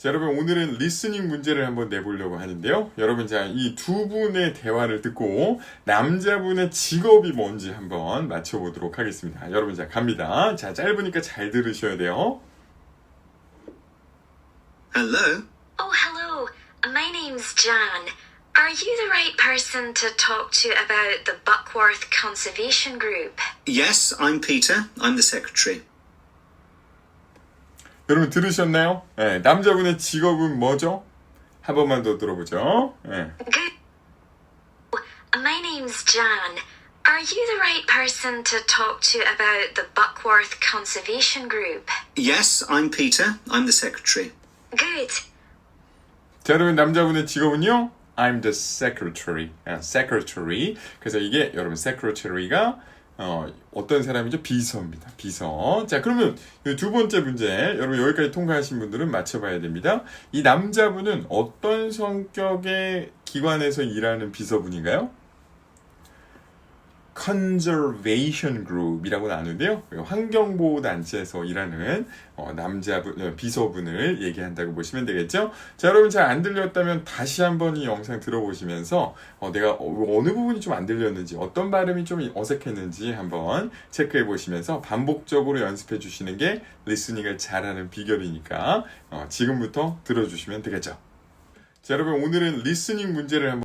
자, 여러분 오늘은 리스닝 문제를 한번 내보려고 하는데요. 여러분 자, 이 두 분의 대화를 듣고 남자분의 직업이 뭔지 한번 맞춰보도록 하겠습니다. 여러분 자, 갑니다. 자, 짧으니까 잘 들으셔야 돼요. Hello? Oh, hello. My name's Jan. Are you the right person to talk to about the Buckworth Conservation Group? Yes, I'm Peter. I'm the secretary. 여러분 들으셨나요? 예, 남자분의 직업은 뭐죠? 한 번만 더 들어보죠. 예. Good. My name's Jan. Are you the right person to talk to about the Buckworth Conservation Group? Yes, I'm Peter. I'm the secretary. Good. 자, 여러분 남자분의 직업은요? I'm the secretary. 아, secretary. 그래서 이게 여러분 secretary가 어, 어떤 사람이죠? 비서입니다. 비서. 자, 그러면 이두 번째 문제. 여러분 여기까지 통과하신 분들은 맞춰봐야 됩니다. 이 남자분은 어떤 성격의 기관에서 일하는 비서분인가요? Conservation Group이라고 나누는데요. 환경보호 단체에서 일하는 어, 남자분, 어, 비서분을 얘기한다고 보시면 되겠죠. 자, 여러분 잘 안 들렸다면 다시 한번 이 영상 들어보시면서 어, 내가 어, 어느 부분이 좀 안 들렸는지, 어떤 발음이 좀 어색했는지 한번 체크해 보시면서 반복적으로 연습해 주시는 게 리스닝을 잘하는 비결이니까 어, 지금부터 들어주시면 되겠죠. 자, 여러분 오늘은 리스닝 문제를 한번